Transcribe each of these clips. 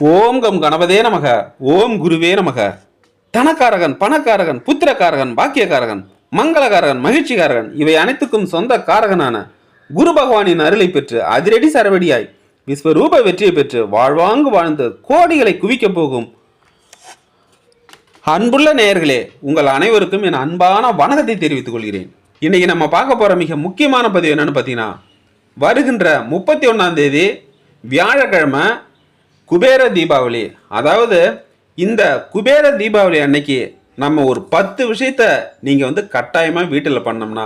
ஓம் come கணபதே நமக ஓம் குருவே நமக. தனக்காரகன் பணக்காரகன் புத்திரக்காரகன் பாக்கியக்காரகன் மங்களகாரகன் மகிழ்ச்சிகாரகன் இவை அனைத்துக்கும் சொந்த காரகனான குரு பகவானின் அருளை பெற்று அதிரடி சரவடியாய் விஸ்வரூப வெற்றியை பெற்று வாழ்வாங்கு வாழ்ந்து கோடிகளை குவிக்கப் போகும். அன்புள்ள நேயர்களே உங்கள் அனைவருக்கும் என் அன்பான வணக்கத்தை தெரிவித்துக் கொள்கிறேன். இன்னைக்கு நம்ம பார்க்க போகிற மிக முக்கியமான பதிவு என்னென்னு பார்த்தீங்கன்னா வருகின்ற முப்பத்தி ஒன்றாம் தேதி வியாழக்கிழமை குபேர தீபாவளி. அதாவது இந்த குபேர தீபாவளி அன்னைக்கு நம்ம ஒரு பத்து விஷயத்த நீங்கள் வந்து கட்டாயமாக வீட்டில் பண்ணோம்னா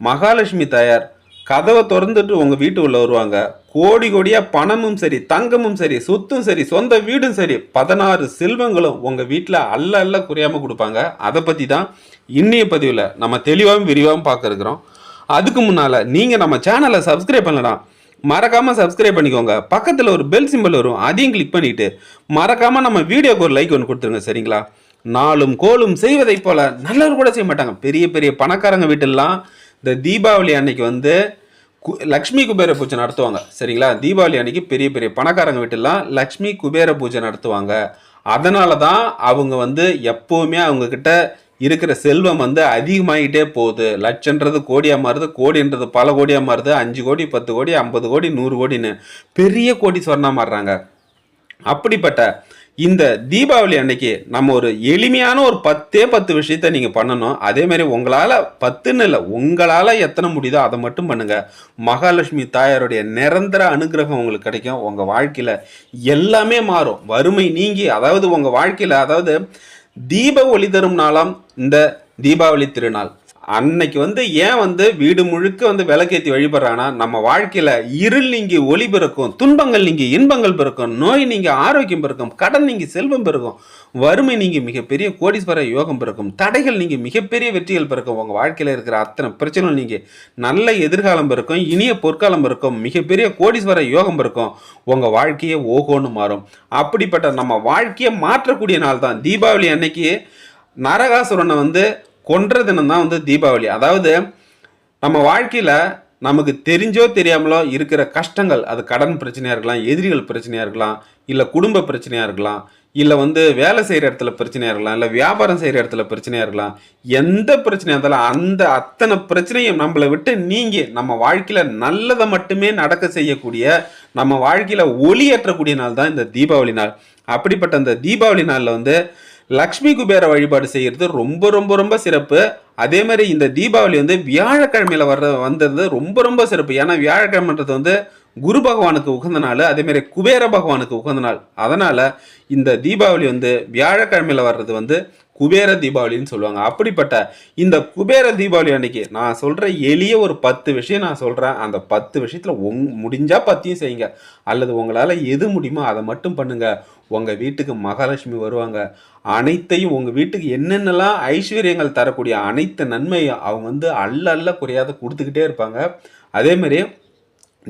மகாலட்சுமி தாயார் கதவை திறந்துட்டு உங்கள் வீட்டு உள்ளே வருவாங்க. கோடி கோடியாக பணமும் சரி தங்கமும் சரி சொத்தும் சரி சொந்த வீடும் சரி பதினாறு செல்வங்களும் உங்கள் வீட்டில் அல்ல அல்ல குறையாமல் கொடுப்பாங்க. அதை பற்றி தான் இன்னைய பதிவில் நம்ம தெளிவாகவும் விரிவாகவும் பார்க்க இருக்கிறோம் அதுக்கு முன்னால் நீங்கள் நம்ம சேனலை சப்ஸ்கிரைப் பண்ணலாம் மறக்காமல் சப்ஸ்கிரைப் பண்ணிக்கோங்க. பக்கத்தில் ஒரு பெல் சிம்பிள் வரும். அதையும் கிளிக் பண்ணிவிட்டு மறக்காமல் நம்ம வீடியோக்கு ஒரு லைக் ஒன்று கொடுத்துருங்க சரிங்களா? நாளும் கோலும் செய்வதைப் போல் நல்லவர் கூட செய்ய மாட்டாங்க. பெரிய பெரிய பணக்காரங்க வீட்டிலலாம் இந்த தீபாவளி அன்னைக்கு வந்து கு- லக்ஷ்மி குபேர பூஜை நடத்துவாங்க சரிங்களா? தீபாவளி அன்னைக்கு பெரிய பெரிய பணக்காரங்க வீட்டிலலாம் லக்ஷ்மி குபேர பூஜை நடத்துவாங்க. அதனால தான் அவங்க வந்து எப்போவுமே அவங்கக்கிட்ட இருக்கிற செல்வம் வந்து அதிகமாகிட்டே போகுது. லட்சன்றது கோடியாக மாறுது கோடின்றது பல கோடியாக மாறுது. அஞ்சு கோடி பத்து கோடி ஐம்பது கோடி நூறு கோடின்னு பெரிய கோடி சொன்னா மாறுறாங்க. அப்படிப்பட்ட இந்த தீபாவளி அன்னைக்கு நம்ம ஒரு எளிமையான ஒரு பத்தே பத்து விஷயத்த நீங்கள் பண்ணணும். அதேமாரி உங்களால் பத்துன்னு இல்லை உங்களால் எத்தனை முடியுதோ அதை மட்டும் பண்ணுங்கள் மகாலட்சுமி தாயாருடைய நிரந்தர அனுகிரகம் உங்களுக்கு கிடைக்கும். உங்கள் வாழ்க்கையில் எல்லாமே மாறும். வறுமை நீங்கி அதாவது உங்கள் வாழ்க்கையில் அதாவது தீப ஒளி தரும் நாளாம் இந்த தீபாவளி திருநாள். அன்னைக்கு வந்து ஏன் வந்து வீடு முழுக்க வந்து விளக்கேற்றி வழிபடுறாங்கன்னா நம்ம வாழ்க்கையில் இருள் நீங்கி ஒளி பிறக்கும் துன்பங்கள் நீங்கி இன்பங்கள் பிறக்கும் நோய் நீங்கி ஆரோக்கியம் பிறக்கும் கடன் நீங்கி செல்வம் பிறக்கும் வறுமை நீங்கி மிகப்பெரிய கோடீஸ்வர யோகம் பிறக்கும் தடைகள் நீங்கி மிகப்பெரிய வெற்றிகள் பிறக்கும் உங்கள் வாழ்க்கையில் இருக்கிற அத்தனை பிரச்சனைகள் நீங்கி நல்ல எதிர்காலம் பிறக்கும் இனிய பொற்காலம் பிறக்கும் மிகப்பெரிய கோடீஸ்வர யோகம் பிறக்கும் உங்கள் வாழ்க்கையே ஓகோன்னு மாறும். அப்படிப்பட்ட நம்ம வாழ்க்கையை மாற்றக்கூடிய நாள் தான் தீபாவளி அன்னைக்கு. நரகாசுரனை வந்து கொன்ற தினம் தான் வந்து தீபாவளி. அதாவது நம்ம வாழ்க்கையில் நமக்கு தெரிஞ்சோ தெரியாமலோ இருக்கிற கஷ்டங்கள் அது கடன் பிரச்சனையாக இருக்கலாம் எதிரிகள் பிரச்சனையாக இருக்கலாம் இல்லை குடும்ப பிரச்சனையாக இருக்கலாம் இல்லை வந்து வேலை செய்கிற இடத்துல பிரச்சனையாக இருக்கலாம் இல்லை வியாபாரம் செய்கிற இடத்துல பிரச்சனையாக இருக்கலாம் எந்த பிரச்சனையாக இருந்தாலும் அந்த அத்தனை பிரச்சனையும் நம்மளை விட்டு நீங்கி நம்ம வாழ்க்கையில் நல்லதை மட்டுமே நடக்க செய்யக்கூடிய நம்ம வாழ்க்கையில் ஒளியேற்றக்கூடிய நாள் தான் இந்த தீபாவளி நாள். அப்படிப்பட்ட இந்த தீபாவளி நாளில் வந்து லக்ஷ்மி குபேர வழிபாடு செய்கிறது ரொம்ப ரொம்ப ரொம்ப சிறப்பு. அதே மாதிரி இந்த தீபாவளி வந்து வியாழக்கிழமையில வர்ற வந்தது ரொம்ப ரொம்ப சிறப்பு. ஏன்னா வியாழக்கிழமைன்றது வந்து குரு பகவானுக்கு உகந்த நாள் அதேமாரி குபேர பகவானுக்கு உகந்த நாள். அதனால் இந்த தீபாவளி வந்து வியாழக்கிழமையில் வர்றது வந்து குபேர தீபாவளின்னு சொல்லுவாங்க. அப்படிப்பட்ட இந்த குபேர தீபாவளி அன்னைக்கு நான் சொல்கிற எளிய ஒரு பத்து விஷயம் நான் சொல்கிறேன் அந்த பத்து விஷயத்தில் உங் முடிஞ்சால் பத்தியும் செய்யுங்க. அல்லது உங்களால் எது முடியுமோ அதை மட்டும் பண்ணுங்கள் உங்கள் வீட்டுக்கு மகாலட்சுமி வருவாங்க. அனைத்தையும் உங்கள் வீட்டுக்கு என்னென்னலாம் ஐஸ்வர்யங்கள் தரக்கூடிய அனைத்து நன்மையும் அவங்க வந்து அல்ல அல்ல குறையாத கொடுத்துக்கிட்டே இருப்பாங்க. அதேமாதிரி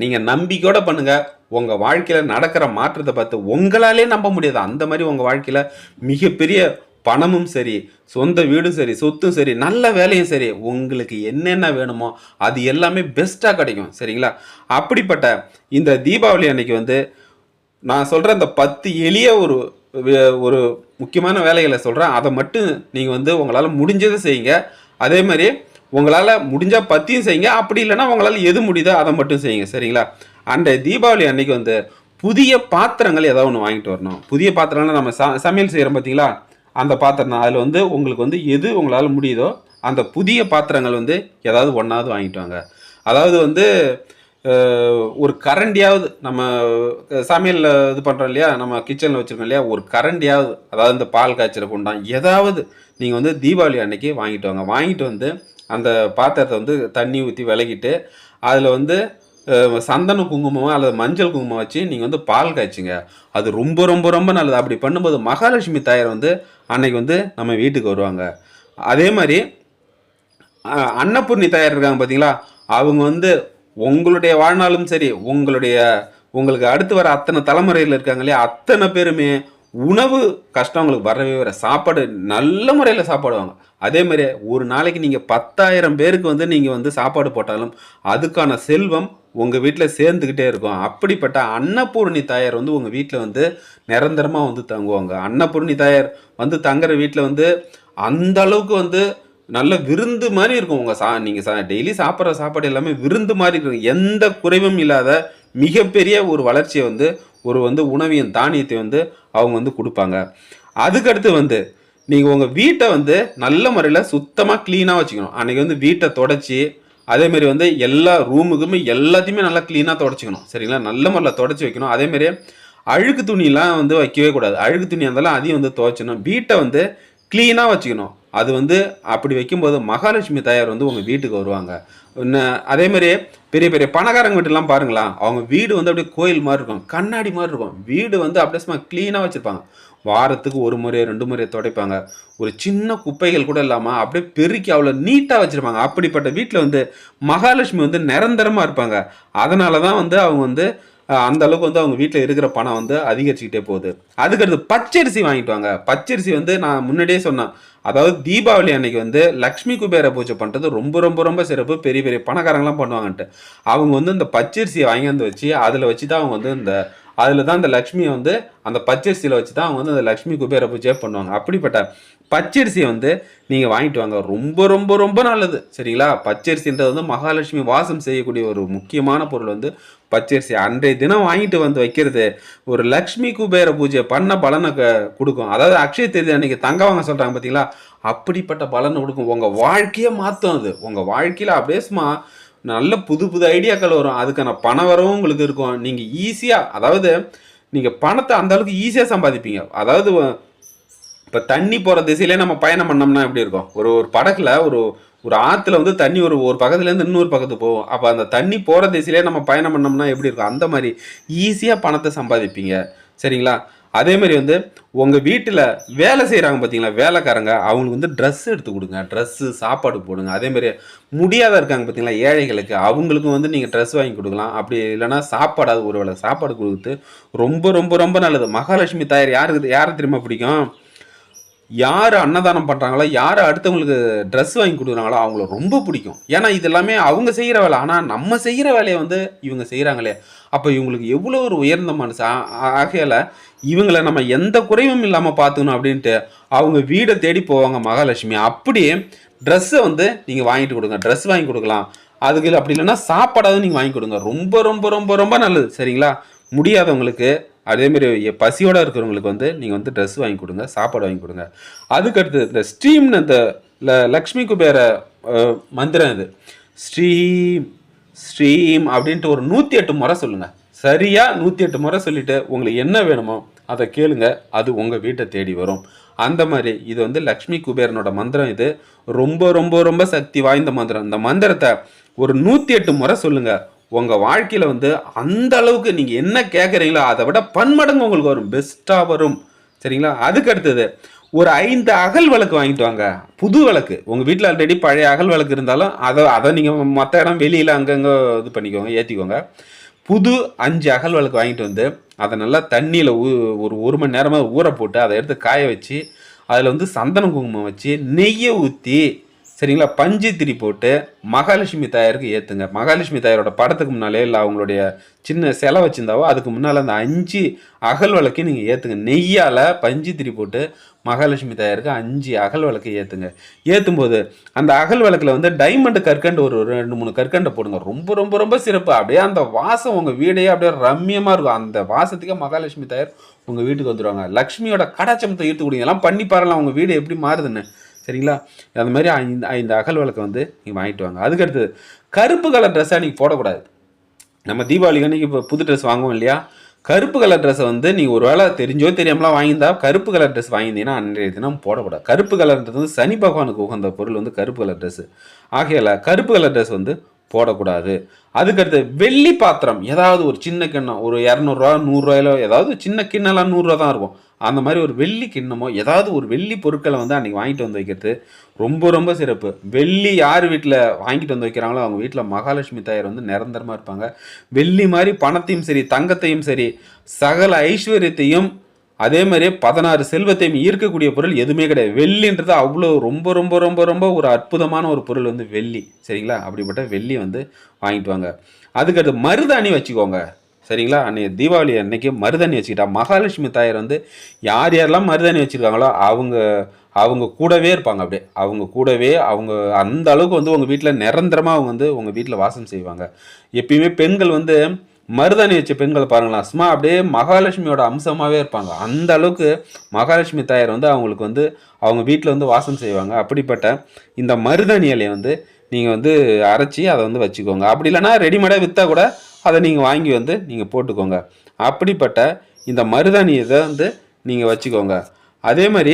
நீங்கள் நம்பிக்கையோட பண்ணுங்கள் உங்கள் வாழ்க்கையில் நடக்கிற மாற்றத்தை பார்த்து உங்களாலே நம்ப முடியாது. அந்த மாதிரி உங்கள் வாழ்க்கையில் மிகப்பெரிய பணமும் சரி சொந்த வீடும் சரி சொத்தும் சரி நல்ல வேலையும் சரி உங்களுக்கு என்னென்ன வேணுமோ அது எல்லாமே பெஸ்ட்டாக கிடைக்கும் சரிங்களா? அப்படிப்பட்ட இந்த தீபாவளி அன்னைக்கு வந்து நான் சொல்கிற இந்த பத்து எளிய ஒரு ஒரு முக்கியமான வேலைகளை சொல்கிறேன் அதை மட்டும் நீங்கள் வந்து உங்களால் முடிஞ்சதை செய்யுங்க. அதே மாதிரி உங்களால் முடிஞ்சால் பத்தியும் செய்யுங்க. அப்படி இல்லைன்னா உங்களால் எது முடியுதோ அதை மட்டும் செய்யுங்க சரிங்களா? அந்த தீபாவளி அன்னைக்கு வந்து புதிய பாத்திரங்கள் ஏதாவது ஒன்று வாங்கிட்டு வரணும். புதிய பாத்திரம்னா நம்ம ச சமையல் செய்கிறோம் பார்த்தீங்களா அந்த பாத்திரம் அதில் வந்து உங்களுக்கு வந்து எது உங்களால் முடியுதோ அந்த புதிய பாத்திரங்கள் வந்து ஏதாவது ஒன்றாவது வாங்கிட்டு வாங்க. அதாவது வந்து ஒரு கரண்டியாவது நம்ம சமையலில் இது பண்ணுறோம் இல்லையா நம்ம கிச்சனில் வச்சுருக்கோம் இல்லையா ஒரு கரண்டியாவது அதாவது இந்த பால் காய்ச்சல கொண்டான் ஏதாவது நீங்கள் வந்து தீபாவளி அன்னைக்கு வாங்கிட்டு வாங்க. வாங்கிட்டு வந்து அந்த பாத்திரத்தை வந்து தண்ணி ஊற்றி விலகிட்டு அதில் வந்து சந்தன குங்குமம் அல்லது மஞ்சள் குங்குமம் வச்சு நீங்கள் வந்து பால் காய்ச்சிங்க. அது ரொம்ப ரொம்ப ரொம்ப நல்லது. அப்படி பண்ணும்போது மகாலட்சுமி தாயார் வந்து அன்னைக்கு வந்து நம்ம வீட்டுக்கு வருவாங்க. அதே மாதிரி அன்னபூர்ணி தாயார் இருக்காங்க பார்த்தீங்களா அவங்க வந்து உங்களுடைய வாழ்நாளும் சரி உங்களுடைய உங்களுக்கு அடுத்து வர அத்தனை தலைமுறையில் இருக்காங்க இல்லையா? அத்தனை பேருமே உணவு கஷ்டங்களுக்கு வரவே வர சாப்பாடு நல்ல முறையில் சாப்பாடுவாங்க. அதே மாதிரி ஒரு நாளைக்கு நீங்கள் பத்தாயிரம் பேருக்கு வந்து நீங்கள் வந்து சாப்பாடு போட்டாலும் அதுக்கான செல்வம் உங்கள் வீட்டில் சேர்ந்துக்கிட்டே இருக்கும். அப்படிப்பட்ட அன்னபூர்ணி தாயார் வந்து உங்கள் வீட்டில் வந்து நிரந்தரமாக வந்து தங்குவாங்க. அன்னபூர்ணி தாயார் வந்து தங்குற வீட்டில் வந்து அந்த அளவுக்கு வந்து நல்ல விருந்து மாதிரி இருக்கும். உங்கள் சா நீங்கள் சா டெய்லி சாப்பிட்ற சாப்பாடு எல்லாமே விருந்து மாதிரி இருக்கும். எந்த குறைவும் இல்லாத மிகப்பெரிய ஒரு வளர்ச்சியை வந்து ஒரு வந்து உணவியின் தானியத்தை வந்து அவங்க வந்து கொடுப்பாங்க. அதுக்கடுத்து வந்து நீங்கள் உங்கள் வீட்டை வந்து நல்ல முறையில் சுத்தமாக க்ளீனாக வச்சுக்கணும். அன்றைக்கி வந்து வீட்டை தொடச்சி அதேமாரி வந்து எல்லா ரூமுக்குமே எல்லாத்தையுமே நல்லா க்ளீனாக தொடச்சிக்கணும். சரிங்களா? நல்ல முறையில் தொடச்சி வைக்கணும். அதேமாரி அழுக்கு துணியெலாம் வந்து வைக்கவே கூடாது. அழுக்கு துணி இருந்தாலும் அதையும் வந்து துவைச்சணும் வீட்டை வந்து க்ளீனாக வச்சுக்கணும். அது வந்து அப்படி வைக்கும்போது மகாலட்சுமி தாயார் வந்து உங்கள் வீட்டுக்கு வருவாங்க. அதே மாதிரி பெரிய பெரிய பணக்காரங்க வீட்டுலாம் பாருங்களேன் அவங்க வீடு வந்து அப்படியே கோயில் மாதிரி இருக்கும் கண்ணாடி மாதிரி இருக்கும். வீடு வந்து அப்படியே சும்மா க்ளீனாக வச்சுருப்பாங்க. வாரத்துக்கு ஒரு முறை ரெண்டு முறையை துடைப்பாங்க. ஒரு சின்ன குப்பைகள் கூட இல்லாமல் அப்படியே பெருக்கி அவ்வளோ நீட்டாக வச்சுருப்பாங்க. அப்படிப்பட்ட வீட்டில் வந்து மகாலட்சுமி வந்து நிரந்தரமாக இருப்பாங்க. அதனால தான் வந்து அவங்க வந்து அந்த அளவுக்கு வந்து அவங்க வீட்டில் இருக்கிற பணம் வந்து அதிகரிச்சுக்கிட்டே போகுது. அதுக்கடுத்து பச்சரிசி வாங்கிட்டு வாங்க. பச்சரிசி வந்து நான் முன்னாடியே சொன்னேன். அதாவது தீபாவளி அன்னைக்கு வந்து லக்ஷ்மி குபேர பூஜை பண்ணுறது ரொம்ப ரொம்ப ரொம்ப சிறப்பு. பெரிய பெரிய பணக்காரங்களாம் பண்ணுவாங்கன்ட்டு. அவங்க வந்து இந்த பச்சரிசியை வாங்கி வந்து வச்சு அதில் வச்சு தான் அவங்க வந்து இந்த அதில் தான் இந்த லக்ஷ்மியை வந்து அந்த பச்சரிசியில் வச்சு தான் அவங்க வந்து அந்த லக்ஷ்மி குபேர பூஜையை பண்ணுவாங்க. அப்படிப்பட்ட பச்சரிசியை வந்து நீங்கள் வாங்கிட்டு வாங்க. ரொம்ப ரொம்ப ரொம்ப நல்லது. சரிங்களா? பச்சரிசின்றது வந்து மகாலட்சுமி வாசம் செய்யக்கூடிய ஒரு முக்கியமான பொருள் வந்து பச்சரிசி அன்றைய தினம் வாங்கிட்டு வந்து வைக்கிறது ஒரு லக்ஷ்மி குபேர பூஜை பண்ண பலனை க- கொடுக்கும். அதாவது அக்ஷய தேதி அன்னைக்கு தங்க வாங்க சொல்கிறாங்க பார்த்தீங்களா அப்படிப்பட்ட பலனை கொடுக்கும். உங்கள் வாழ்க்கையே மாற்றும் அது. உங்கள் வாழ்க்கையில் அப்படியே சும்மா நல்ல புது புது ஐடியாக்கள் வரும். அதுக்கான பண வரவும் உங்களுக்கு இருக்கும். நீங்கள் ஈஸியாக அதாவது நீங்கள் பணத்தை அந்த அளவுக்கு ஈஸியாக சம்பாதிப்பீங்க. அதாவது இப்போ தண்ணி போகிற திசையிலே நம்ம பயணம் பண்ணோம்னா எப்படி இருக்கும்? ஒரு ஒரு படகுல ஒரு ஒரு ஆற்றுல வந்து தண்ணி ஒரு ஒரு பக்கத்துலேருந்து இன்னொரு பக்கத்துக்கு போகும். அப்போ அந்த தண்ணி போகிற திசையிலே நம்ம பயணம் பண்ணோம்னா எப்படி இருக்கும்? அந்த மாதிரி ஈஸியாக பணத்தை சம்பாதிப்பீங்க. சரிங்களா? அதே மாதிரி வந்து உங்கள் வீட்டில் வேலை செய்கிறாங்க பார்த்தீங்களா வேலைக்காரங்க அவங்களுக்கு வந்து ட்ரெஸ் எடுத்து கொடுங்க. ட்ரெஸ்ஸு சாப்பாடு போடுங்க. அதே மாதிரி முடியாத இருக்காங்க பார்த்தீங்களா ஏழைகளுக்கு அவங்களுக்கும் வந்து நீங்கள் ட்ரெஸ் வாங்கி கொடுக்கலாம். அப்படி இல்லைன்னா சாப்பாடாவது ஒரு வேளை சாப்பாடு கொடுத்து ரொம்ப ரொம்ப ரொம்ப நல்லது. மகாலட்சுமி தாயார் யாருக்கு யாரை தெரியுமா பிடிக்கும்? யார் அன்னதானம் பண்ணுறாங்களோ யார் அடுத்தவங்களுக்கு ட்ரெஸ் வாங்கி கொடுக்குறாங்களோ அவங்கள ரொம்ப பிடிக்கும். ஏன்னா இது எல்லாமே அவங்க செய்கிற வேலை. ஆனால் நம்ம செய்கிற வேலையை வந்து இவங்க செய்கிறாங்களே அப்போ இவங்களுக்கு எவ்வளோ ஒரு உயர்ந்த மனசு ஆ- இவங்களை நம்ம எந்த குறைவும் இல்லாமல் பார்த்துக்கணும் அப்படின்ட்டு அவங்க வீடை தேடி போவாங்க மகாலட்சுமி. அப்படியே ட்ரெஸ்ஸை வந்து நீங்கள் வாங்கிட்டு கொடுங்க. ட்ரெஸ் வாங்கி கொடுக்கலாம். அதுக்கு அப்படி இல்லைன்னா சாப்பாடாவது நீங்கள் வாங்கி கொடுங்க. ரொம்ப ரொம்ப ரொம்ப ரொம்ப நல்லது. சரிங்களா? முடியாதவங்களுக்கு அதேமாரி பசியோடு இருக்கிறவங்களுக்கு வந்து நீங்கள் வந்து ட்ரெஸ் வாங்கி கொடுங்க சாப்பாடு வாங்கி கொடுங்க. அதுக்கடுத்து இந்த ஸ்ட்ரீம்னு அந்த ல- லக்ஷ்மி குபேர மந்திரம் இது. ஸ்ரீம் ஸ்ரீம் அப்படின்ட்டு ஒரு நூற்றி எட்டு முறை சொல்லுங்கள் சரியாக நூற்றி எட்டு முறை சொல்லிவிட்டு உங்களுக்கு என்ன வேணுமோ அதை கேளுங்க. அது உங்கள் வீட்டை தேடி வரும். அந்த மாதிரி இது வந்து லக்ஷ்மி குபேரனோட மந்திரம் இது. ரொம்ப ரொம்ப ரொம்ப சக்தி வாய்ந்த மந்திரம். இந்த மந்திரத்தை ஒரு நூற்றி எட்டு முறை சொல்லுங்கள் உங்கள் வாழ்க்கையில் வந்து அந்த அளவுக்கு நீங்கள் என்ன கேட்குறீங்களோ அதை விட பன்மடங்கு உங்களுக்கு வரும். பெஸ்ட்டாக வரும். சரிங்களா? அதுக்கு அடுத்தது ஒரு ஐந்து அகல் விளக்கு வாங்கிட்டு வாங்க. புது விளக்கு. உங்கள் வீட்டில் ஆல்ரெடி பழைய அகல் விளக்கு இருந்தாலும் அதை அதை நீங்கள் மற்ற இடம் வெளியில் அங்கங்கே இது பண்ணிக்கோங்க ஏற்றிக்கோங்க புது அஞ்சு அகல் விளக்கு வாங்கிட்டு வந்து அதை நல்லா தண்ணியில் ஊ ஒரு ஒரு மணி நேரமாக ஊற போட்டு அதை எடுத்து காய வச்சு அதில் வந்து சந்தன குங்குமம் வச்சு நெய்யை ஊற்றி சரிங்களா? பஞ்சு திரி போட்டு மகாலட்சுமி தாயாருக்கு ஏற்றுங்க மகாலட்சுமி தாயாரோட படத்துக்கு முன்னாலே இல்லை அவங்களுடைய சின்ன செலை வச்சுருந்தாவோ அதுக்கு முன்னால் அந்த அஞ்சு அகல் விளக்கையும் நீங்கள் ஏற்றுங்க நெய்யால் பஞ்சு திரி போட்டு மகாலட்சுமி தாயாருக்கு அஞ்சு அகல் விளக்கு ஏற்றுங்க ஏற்றும் போது அந்த அகல் விளக்கில் வந்து டைமண்டு கற்கண்டு ஒரு ரெண்டு மூணு கற்கண்டை போடுங்க. ரொம்ப ரொம்ப ரொம்ப சிறப்பு. அப்படியே அந்த வாசம் உங்கள் வீடையே அப்படியே ரம்மியமாக இருக்கும். அந்த வாசத்துக்கே மகாலட்சுமி தாயார் உங்கள் வீட்டுக்கு வந்துடுவாங்க லக்ஷ்மியோட கடாச்சமத்தை ஈர்த்து கொடுங்க. எல்லாம் பண்ணி பாருலாம் உங்கள் வீடு எப்படி மாறுதுன்னு. சரிங்களா? அந்த மாதிரி ஐந்து ஐந்து அகல் விளக்கை வந்து நீங்கள் வாங்கிட்டு வாங்க. அதுக்கடுத்து கருப்பு கலர் ட்ரெஸ்ஸாக நீங்கள் போடக்கூடாது. நம்ம தீபாவளிக்கு அன்றைக்கி இப்போ புது ட்ரெஸ் வாங்குவோம் இல்லையா? கருப்பு கலர் ட்ரெஸ்ஸை வந்து நீங்கள் ஒரு வேளை தெரிஞ்சோ தெரியாமலாம் வாங்கியிருந்தா கருப்பு கலர் ட்ரெஸ் வாங்கியிருந்தீங்கன்னா அன்றைய தினம் போடக்கூடாது. கருப்பு கலர்ன்றது வந்து சனி பகவானுக்கு உகந்த பொருள் வந்து கருப்பு கலர் ட்ரெஸ்ஸு ஆகையில் கருப்பு கலர் ட்ரெஸ் வந்து போடக்கூடாது. அதுக்கடுத்து வெள்ளி பாத்திரம். ஏதாவது ஒரு சின்ன கிண்ணம். ஒரு இரநூறுவா நூறுரூவாயிலோ ஏதாவது சின்ன கிண்ணம்லாம் நூறுரூவா தான் இருக்கும். அந்த மாதிரி ஒரு வெள்ளி கிண்ணமோ ஏதாவது ஒரு வெள்ளி பொருட்களை வந்து அன்றைக்கி வாங்கிட்டு வந்து வைக்கிறது ரொம்ப ரொம்ப சிறப்பு. வெள்ளி யார் வீட்டில் வாங்கிட்டு வந்து வைக்கிறாங்களோ அவங்க வீட்டில் மகாலட்சுமி தாயார் வந்து நிரந்தரமாக இருப்பாங்க. வெள்ளி மாதிரி பணத்தையும் சரி தங்கத்தையும் சரி சகல ஐஸ்வர்யத்தையும் அதே மாதிரியே பதினாறு செல்வத்தையும் ஈர்க்கக்கூடிய பொருள் எதுவுமே கிடையாது. வெள்ளின்றது அவ்வளோ ரொம்ப ரொம்ப ரொம்ப ரொம்ப ஒரு அற்புதமான ஒரு பொருள் வந்து வெள்ளி. சரிங்களா? அப்படிப்பட்ட வெள்ளி வந்து வாங்கிட்டு வாங்க. அதுக்கடுத்து மருதாணி வச்சுக்கோங்க. சரிங்களா? அன்றைக்கி தீபாவளி அன்னைக்கு மருதாணி வச்சுக்கிட்டா மகாலட்சுமி தாயார் வந்து யார் யாரெல்லாம் மருதாணி வச்சுருக்காங்களோ அவங்க அவங்க கூடவே இருப்பாங்க அப்படியே. அவங்க கூடவே அவங்க அந்த அளவுக்கு வந்து உங்கள் வீட்டில் நிரந்தரமாக அவங்க வந்து உங்கள் வீட்டில் வாசம் செய்வாங்க. எப்பயுமே பெண்கள் வந்து மருதாணி வச்ச பெண்கள் பாருங்களா சும்மா அப்படியே மகாலட்சுமியோட அம்சமாகவே இருப்பாங்க. அந்த அளவுக்கு மகாலட்சுமி தாயார் வந்து அவங்களுக்கு வந்து அவங்க வீட்டில் வந்து வாசம் செய்வாங்க. அப்படிப்பட்ட இந்த மருதாணி இலையை வந்து நீங்கள் வந்து அரைச்சி அதை வந்து வச்சுக்கோங்க. அப்படி இல்லைன்னா ரெடிமேடாக விற்றா கூட அதை நீங்கள் வாங்கி வந்து நீங்கள் போட்டுக்கோங்க. அப்படிப்பட்ட இந்த மருதாணி இதை வந்து நீங்கள் வச்சுக்கோங்க. அதே மாதிரி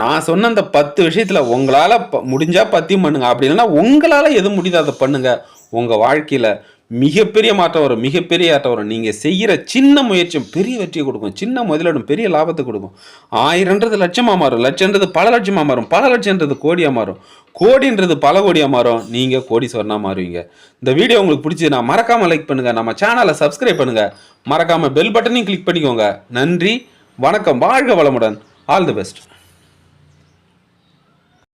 நான் சொன்ன அந்த பத்து விஷயத்தில் உங்களால் ப முடிஞ்சால் பத்தியும் பண்ணுங்கள் அப்படி இல்லைன்னா உங்களால் எது முடியுதோ அதை பண்ணுங்கள் உங்கள் வாழ்க்கையில். மிகப்பெரிய மாற்றம் வரும் மிகப்பெரிய ஆட்டம் வரும். நீங்கள் செய்கிற சின்ன முயற்சியும் பெரிய வெற்றியை கொடுக்கும். சின்ன முதலிடம் பெரிய லாபத்தை கொடுக்கும். ஆயிரன்றது லட்சமாக மாறும். லட்சன்றது பல லட்சமாக மாறும். பல லட்சன்றது கோடியாக மாறும். கோடின்றது பல கோடியாக மாறும். நீங்கள் கோடி சொன்னா மாறுவீங்க. இந்த வீடியோ உங்களுக்கு பிடிச்சதுன்னா மறக்காமல் லைக் பண்ணுங்கள் நம்ம சேனலை சப்ஸ்கிரைப் பண்ணுங்கள் மறக்காமல் பெல் பட்டனையும் கிளிக் பண்ணிக்கோங்க. நன்றி வணக்கம். வாழ்க வளமுடன். All the best